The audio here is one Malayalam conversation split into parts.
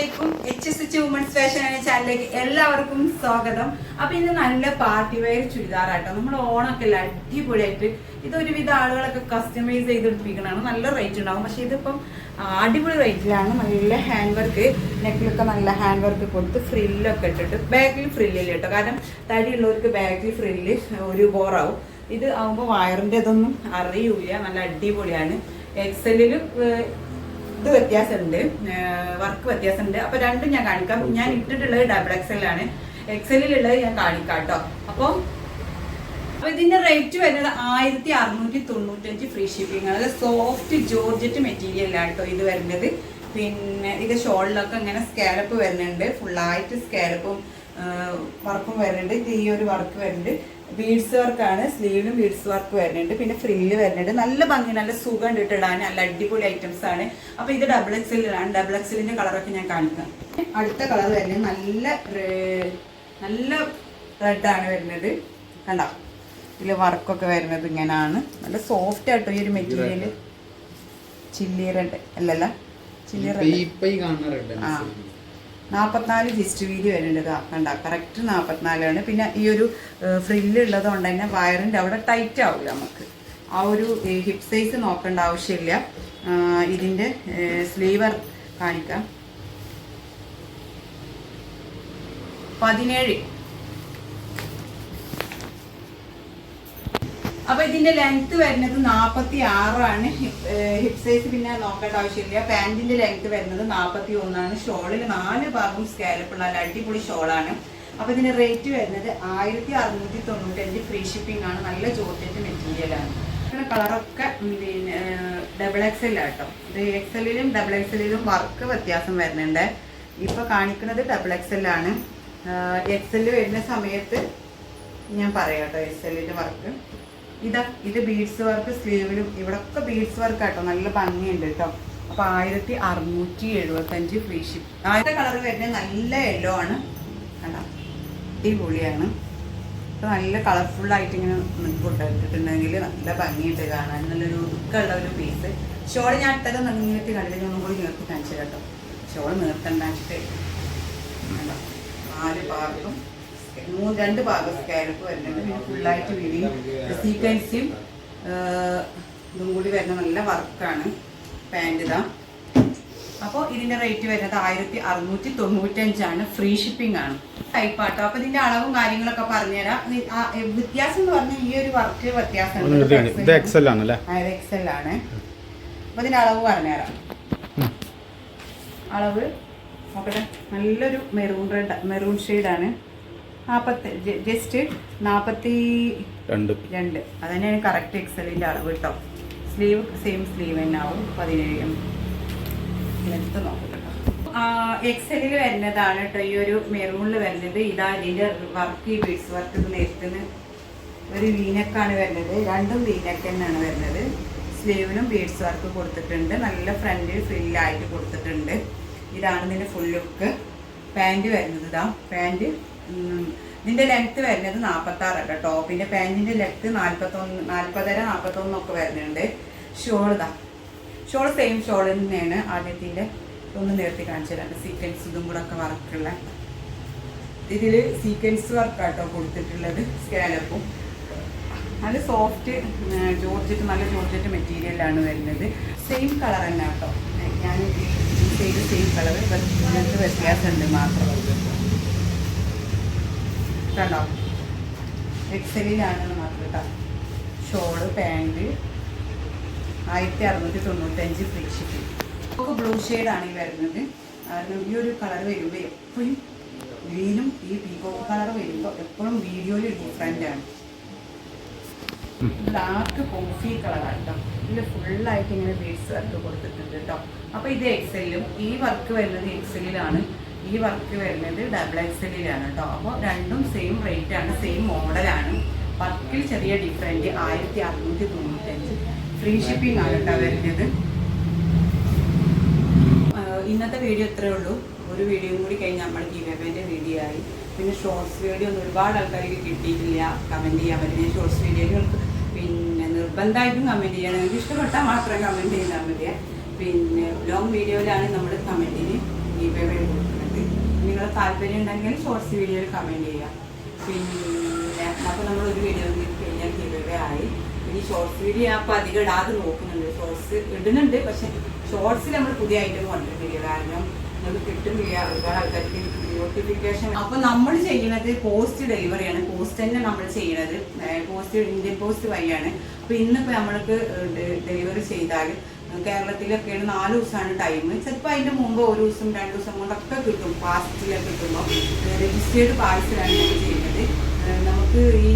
അലൈക്കും H S H women's fashion എന്ന ചാനലിലേക്ക് എല്ലാവർക്കും സ്വാഗതം. അപ്പൊ ഇന്ന് നല്ല പാർട്ടി വെയർ ചുരിദാറാട്ടോ. നമ്മൾ ഓണൊക്കെ അല്ല അടിപൊളിയായിട്ട് ഇത് ഒരുവിധ ആളുകളൊക്കെ കസ്റ്റമൈസ് ചെയ്തെടുപ്പിക്കണതാണ്. നല്ല റേറ്റ് ഉണ്ടാവും. പക്ഷെ ഇതിപ്പം അടിപൊളി റേറ്റിലാണ് നല്ല ഹാൻഡ് വർക്ക് നെക്കിലൊക്കെ നല്ല ഹാൻഡ് വർക്ക് കൊടുത്ത് ഫ്രില്ലൊക്കെ ഇട്ടിട്ട് ബാക്കിൽ ഫ്രില്ലില്ല കേട്ടോ കാരണം തടിയുള്ളവർക്ക് ബാക്കിൽ ഫ്രില്ല് ഒരു ബോറാവും ഇത് ആകുമ്പോൾ വയറിന്റെ ഇതൊന്നും അറിയൂല നല്ല അടിപൊളിയാണ്. എക്സലിൽ ഇത് വ്യത്യാസമുണ്ട്. വർക്ക് വ്യത്യാസമുണ്ട്. അപ്പൊ രണ്ടും ഞാൻ കാണിക്കാം. ഞാൻ ഇട്ടിട്ടുള്ളത് ഡബിൾ എക്സൽ ആണ്. എക്സലിലുള്ളത് ഞാൻ കാണിക്കാം കേട്ടോ അപ്പൊ അപ്പൊ ഇതിന്റെ റേറ്റ് വരുന്നത് ആയിരത്തി അറുന്നൂറ്റി തൊണ്ണൂറ്റഞ്ച് ഫ്രീ ഷിപ്പിംഗ് ആണ് സോഫ്റ്റ് ജോർജറ്റ് മെറ്റീരിയൽ ആണ് കേട്ടോ ഇത് വരുന്നത്. പിന്നെ ഇത് ഷോളിലൊക്കെ ഇങ്ങനെ സ്കാലപ്പ് വരുന്നുണ്ട്. ഫുള്ളായിട്ട് സ്കാലപ്പും വർക്കും വരുന്നുണ്ട് ഇത് ഈ ഒരു വർക്ക് വരുന്നുണ്ട്. ബീഡ്സ് വർക്കാണ് സ്ലീവിലും ബീഡ്സ് വർക്ക് വരുന്നുണ്ട്. പിന്നെ ഫ്രില്ല് വരുന്നുണ്ട്. നല്ല ഭംഗി നല്ല സുഖം ഇട്ടിടാൻ നല്ല അടിപൊളി ഐറ്റംസ് ആണ്. അപ്പൊ ഇത് ഡബിൾ എക്സലിലാണ് ഡബിൾ എക്സലിന്റെ കളറൊക്കെ ഞാൻ കാണിക്കാം. അടുത്ത കളർ വരുന്നത് നല്ല നല്ല റെഡാണ് വരുന്നത്. കണ്ടോ? ഇതിൽ വർക്കൊക്കെ വരുന്നത് ഇങ്ങനെയാണ് നല്ല സോഫ്റ്റ് ആയിട്ടോ ഈ ഒരു മെറ്റീരിയൽ ചില്ലി റെഡ് അല്ലല്ല. ചില്ലി റെഡ് ആ. നാൽപ്പത്തിനാല് ഫിസ്റ്റ് വീതി വരുന്നുണ്ട് കണ്ട. കറക്റ്റ് നാൽപ്പത്തിനാലാണ് പിന്നെ ഈ ഒരു ഫ്രില്ല് ഉള്ളത് കൊണ്ട് തന്നെ വയറിന്റെ അവിടെ ടൈറ്റ് ആവില്ല നമുക്ക്. ആ ഒരു ഹിപ് സൈസ് നോക്കേണ്ട ആവശ്യമില്ല. ഇതിന്റെ സ്ലീവർ കാണിക്കാം. പതിനേഴ്. അപ്പൊ ഇതിന്റെ ലെങ്ത് വരുന്നത് നാപ്പത്തി ആറാണ് ഹിപ് സൈസ് പിന്നെ നോക്കേണ്ട ആവശ്യമില്ല. പാന്റിന്റെ ലെങ്ത് വരുന്നത് നാപ്പത്തി ഒന്നാണ് ഷോളിൽ നാല് ഭാഗം സ്കാലപ്പുള്ള നല്ല അടിപൊളി ഷോളാണ് അപ്പൊ ഇതിന്റെ റേറ്റ് വരുന്നത് ആയിരത്തി അറുന്നൂറ്റി തൊണ്ണൂറ്റഞ്ച് ഫ്രീ ഷിപ്പിംഗ് ആണ്. നല്ല ജോർജറ്റ് മെറ്റീരിയൽ ആണ്. കളറൊക്കെ പിന്നെ ഡബിൾ എക്സൽ ആട്ടോ ഇത് എക്സലിലും ഡബിൾ എക്സലിലും വർക്ക് വ്യത്യാസം വരുന്നുണ്ട്. ഇപ്പൊ കാണിക്കുന്നത് ഡബിൾ എക്സൽ ആണ്. എക്സൽ വരുന്ന സമയത്ത് ഞാൻ പറയാട്ടോ എസ് എല്ലിന്റെ വർക്ക് ഇതാ ഇത് ബീഡ്സ് വർക്ക് സ്ലീവിലും ഇവിടൊക്കെ ബീഡ്സ് വർക്ക് ആട്ടോ. നല്ല ഭംഗിയുണ്ട് കേട്ടോ അപ്പൊ ആയിരത്തി അറുന്നൂറ്റി എഴുപത്തി അഞ്ച് ഫ്രീ ഷിപ്പ് ആദ്യത്തെ കളർ വരുന്നത് നല്ല യെല്ലോ ആണ്. കണ്ടോ? അടിപൊളിയാണ്. ഇപ്പൊ നല്ല കളർഫുൾ ആയിട്ട് ഇങ്ങനെ ഇട്ടിട്ടുണ്ടെങ്കിൽ നല്ല ഭംഗിയുണ്ട് കാണാൻ. നല്ലൊരു ഉള്ള ഒരു പീസ് ഷോൾ ഞാൻ ഇട്ടത് നിങ്ങൾക്ക് കണ്ടിട്ട് ഒന്നും കൂടി നീർത്തി കാണിച്ചു കേട്ടോ ഷോൾ നീർത്തണ്ടാച്ചിട്ട് കണ്ടോ? നാല് ഭാഗത്തും മൂന്ന് രണ്ട് ഭാഗം സ്കാലപ്പ് വരുന്നുണ്ട്. പിന്നെ ഫുള്ളായിട്ട് വീടിയും സീക്വൻസും ഇതും കൂടി വരുന്ന നല്ല വർക്കാണ്. പാന്റ് ഇതാ. അപ്പോൾ ഇതിന്റെ റേറ്റ് വരുന്നത് ആയിരത്തി അറുന്നൂറ്റി തൊണ്ണൂറ്റഞ്ചാണ്. ഫ്രീ ഷിപ്പിംഗ് ആണ്. ടൈപ്പ് ആട്ടോ ഇതിന്റെ അളവും കാര്യങ്ങളൊക്കെ പറഞ്ഞുതരാം. വ്യത്യാസം എന്ന് പറഞ്ഞാൽ ഈ ഒരു വർക്ക് വ്യത്യാസം ഇത് എക്സൽ ആണ് അപ്പൊ ഇതിന്റെ അളവ് പറഞ്ഞുതരാം. അളവ് നോക്കട്ടെ. നല്ലൊരു മെറൂൺ റെഡ് മെറൂൺ ഷെയ്ഡാണ് നാൽപ്പത്തി ജസ്റ്റ് നാൽപ്പത്തി രണ്ട്. രണ്ട്. അത് തന്നെയാണ് കറക്റ്റ് എക്സലിന്റെ അളവ് കേട്ടോ. സ്ലീവ് സെയിം സ്ലീവ് തന്നെ ആവും. പതിനേഴ് നോക്കാം എക്സലിൽ വരുന്നതാണ് കേട്ടോ. ഈ ഒരു മെറൂണിൽ വരുന്നത്. ഇതാ ഇതിന്റെ വർക്ക് ഈ ബീഡ്സ് വർക്ക് നേരത്തിന് ഒരു വീനക്കാണ് വരുന്നത്. രണ്ടും വീനക്ക് തന്നെയാണ് വരുന്നത്. സ്ലീവിനും ബീഡ്സ് വർക്ക് കൊടുത്തിട്ടുണ്ട്. നല്ല ഫ്രണ്ടിൽ ഫ്രില്ലായിട്ട് കൊടുത്തിട്ടുണ്ട്. ഇതാണ് ഇതിന്റെ ഫുൾ ലുക്ക് പാന്റ് വരുന്നത് ഇതാ. പാന്റ് ഇതിന്റെ ലെങ്ത് വരുന്നത് നാൽപ്പത്തി ആറ് കേട്ടോ ടോപ്പിന്റെ പാന്റിന്റെ ലെങ്ത് നാൽപ്പത്തൊന്ന് നാൽപ്പതര നാൽപ്പത്തൊന്നൊക്കെ വരുന്നുണ്ട്. ഷോൾ ഇതാ. ഷോൾ സെയിം ഷോൾ തന്നെയാണ്. ആദ്യത്തിന്റെ ഒന്ന് നേരത്തെ കാണിച്ചു തരാം. സീക്വൻസ് ഇതും കൂടെ ഒക്കെ വർക്കുള്ള ഇതിൽ സീക്വൻസ് വർക്കാട്ടോ കൊടുത്തിട്ടുള്ളത് സ്കാലപ്പും നല്ല സോഫ്റ്റ് ജോർജറ്റ് നല്ല ജോർജറ്റ് മെറ്റീരിയലാണ് വരുന്നത്. സെയിം കളർ തന്നെ കേട്ടോ. ഞാൻ ചെയ്ത് സെയിം കളർ വ്യത്യാസമുണ്ട് മാത്രം. കണ്ടോ എക്സലിലാണെന്ന് മാത്രം കേട്ടോ. ഷോൾ പാന്റ് ആയിരത്തി അറുന്നൂറ്റി തൊണ്ണൂറ്റഞ്ച് ഫ്രീ നമുക്ക് ബ്ലൂ ഷെയ്ഡാണ് ഈ വരുന്നത്. കാരണം ഈ ഒരു കളർ വരുമ്പോൾ എപ്പോഴും ഗ്രീനും ഈ പീകോ കളർ വരുമ്പോൾ എപ്പോഴും വീഡിയോയിൽ ഡിഫറെന്റ് ആണ്. ഡാർക്ക് കോഫി കളറാണ് കേട്ടോ ഇതിൽ ഫുള്ളായിട്ട് ഇങ്ങനെ ബീഡ്സ് വർക്ക് കൊടുത്തിട്ടുണ്ട് കേട്ടോ അപ്പോൾ ഇത് എക്സലിലും ഈ വർക്ക് വരുന്നത് എക്സലിലാണ് ഈ വർക്ക് വരുന്നത് ഡബിൾ എക്സലിലാണ് കേട്ടോ അപ്പോൾ രണ്ടും സെയിം റേറ്റ് ആണ് സെയിം മോഡലാണ് വർക്കിൽ ചെറിയ ഡിഫറെന്റ് ആയിരത്തി അറുന്നൂറ്റി തൊണ്ണൂറ്റഞ്ച്. ഫ്രീ ഷിപ്പിംഗ് ആണ് കേട്ടോ വരുന്നത്. ഇന്നത്തെ വീഡിയോ ഇത്രയേ ഉള്ളൂ. ഒരു വീഡിയോ കൂടി കഴിഞ്ഞ് നമ്മൾ ഗീവേബേന്റെ വീഡിയോ ആയി. പിന്നെ ഷോർട്സ് വീഡിയോ ഒന്നും ഒരുപാട് ആൾക്കാർക്ക് കിട്ടിയിട്ടില്ല. കമന്റ് ചെയ്യാൻ പറ്റുന്ന ഷോർട്സ് വീഡിയോകൾക്ക് പിന്നെ നിർബന്ധമായിട്ടും കമന്റ് ചെയ്യണം. നിങ്ങൾക്ക് ഇഷ്ടപ്പെട്ടാൽ മാത്രം കമന്റ് ചെയ്താൽ മതി പിന്നെ ലോങ് വീഡിയോയിലാണ് നമ്മൾ കമന്റിന് ഗീവേ താല്പര്യം ഉണ്ടെങ്കിൽ ഷോർട്സ് വീഡിയോയിൽ കമന്റ് ചെയ്യാം പിന്നെ അപ്പോൾ നമ്മൾ ഒരു വീഡിയോ കഴിഞ്ഞാൽ ഗിവ് ആയി. ഇനി ഷോർട്സ് വീഡിയോ അപ്പോൾ അധികം ഇടാതെ നോക്കുന്നുണ്ട്. ഷോർട്സ് ഇടുന്നുണ്ട് പക്ഷെ ഷോർട്സിൽ നമ്മൾ പുതിയ ഐറ്റം കൊണ്ടിട്ടില്ല കാരണം നമുക്ക് കിട്ടുന്നില്ല ഒരുപാട് ആൾക്കാർക്ക് നോട്ടിഫിക്കേഷൻ അപ്പൊ നമ്മൾ ചെയ്യുന്നത് പോസ്റ്റ് ഡെലിവറിയാണ് പോസ്റ്റ് തന്നെ നമ്മൾ ചെയ്യുന്നത് പോസ്റ്റ് ഇന്ത്യൻ പോസ്റ്റ് വഴിയാണ്. അപ്പൊ ഇന്നിപ്പോ നമ്മൾക്ക് ഡെലിവറി ചെയ്താൽ കേരളത്തിലൊക്കെയാണ് നാല് ദിവസമാണ് ടൈം ചിലപ്പോൾ അതിന്റെ മുമ്പ് ഒരു ദിവസം രണ്ട് ദിവസം കൊണ്ടൊക്കെ കിട്ടും പാസ്റ്റിലൊക്കെ കിട്ടുമ്പോൾ രജിസ്റ്റേർഡ് പാഴ്സലാണ് നമ്മൾ ചെയ്യുന്നത്. നമുക്ക് ഈ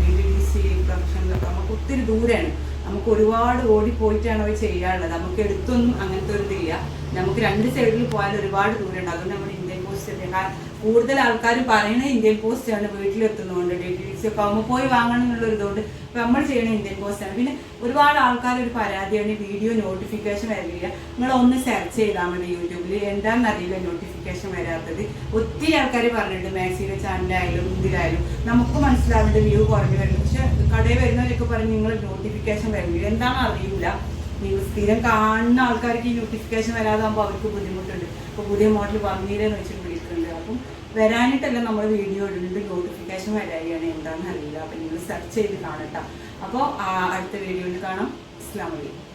ഡി ഡി സി പ്രൊഫഷനിലൊക്കെ നമുക്ക് ഒത്തിരി ദൂരമാണ് നമുക്ക് ഒരുപാട് ഓടിപ്പോയിട്ടാണ് അവർ ചെയ്യാറുള്ളത്. നമുക്ക് എടുത്തൊന്നും അങ്ങനത്തെ ഒരു ഇതില്ല. നമുക്ക് രണ്ട് സൈഡിൽ പോയാൽ ഒരുപാട് ദൂരമുണ്ട് അതുകൊണ്ട് നമ്മൾ പോസ്റ്റ് ഒക്കെ കാരണം കൂടുതൽ ആൾക്കാർ പറയുന്നത് ഇന്ത്യൻ പോസ്റ്റ് ആണ് വീട്ടിലെത്തുന്നതുകൊണ്ട് ഡീറ്റെയിൽസ് ഒക്കെ ആകുമ്പോൾ പോയി വാങ്ങണം എന്നുള്ള ഇതുകൊണ്ട് ഇപ്പം നമ്മൾ ചെയ്യണത് ഇന്ത്യൻ പോസ്റ്റ് ആണ് പിന്നെ ഒരുപാട് ആൾക്കാർ ഒരു പരാതിയാണ് വീഡിയോ നോട്ടിഫിക്കേഷൻ വരില്ല നിങ്ങൾ ഒന്ന് സെർച്ച് ചെയ്താൽ മതി യൂട്യൂബിൽ എന്താണെന്നറിയില്ല നോട്ടിഫിക്കേഷൻ വരാത്തത്. ഒത്തിരി ആൾക്കാർ പറഞ്ഞിട്ടുണ്ട് മാക്സിയുടെ ചാനലായാലും ഇതിലായാലും. നമുക്ക് മനസ്സിലാവേണ്ട വ്യൂ കുറഞ്ഞു വരുന്നു പക്ഷെ കടയിൽ വരുന്നവരൊക്കെ പറഞ്ഞ് നിങ്ങൾ നോട്ടിഫിക്കേഷൻ വരില്ല എന്താണെന്ന് അറിയില്ല. നിങ്ങൾ സ്ഥിരം കാണുന്ന ആൾക്കാർക്ക് ഈ നോട്ടിഫിക്കേഷൻ വരാതാകുമ്പോൾ അവർക്ക് ബുദ്ധിമുട്ടുണ്ട്. അപ്പോൾ പുതിയ മോഡൽ വന്നില്ലെന്ന് വെച്ചിട്ട് വിളിക്കുന്നുണ്ട് അപ്പം വരാനായിട്ടല്ല നമ്മൾ വീഡിയോ ഇടുന്നുണ്ട് നോട്ടിഫിക്കേഷൻ വരാതെയാണ് എന്താണെന്ന് അറിയില്ല. അപ്പം നിങ്ങൾ സെർച്ച് ചെയ്ത് കാണട്ടോ. അപ്പോൾ അടുത്ത വീഡിയോയിൽ കാണാം. അസ്ലാം വലൈക്കും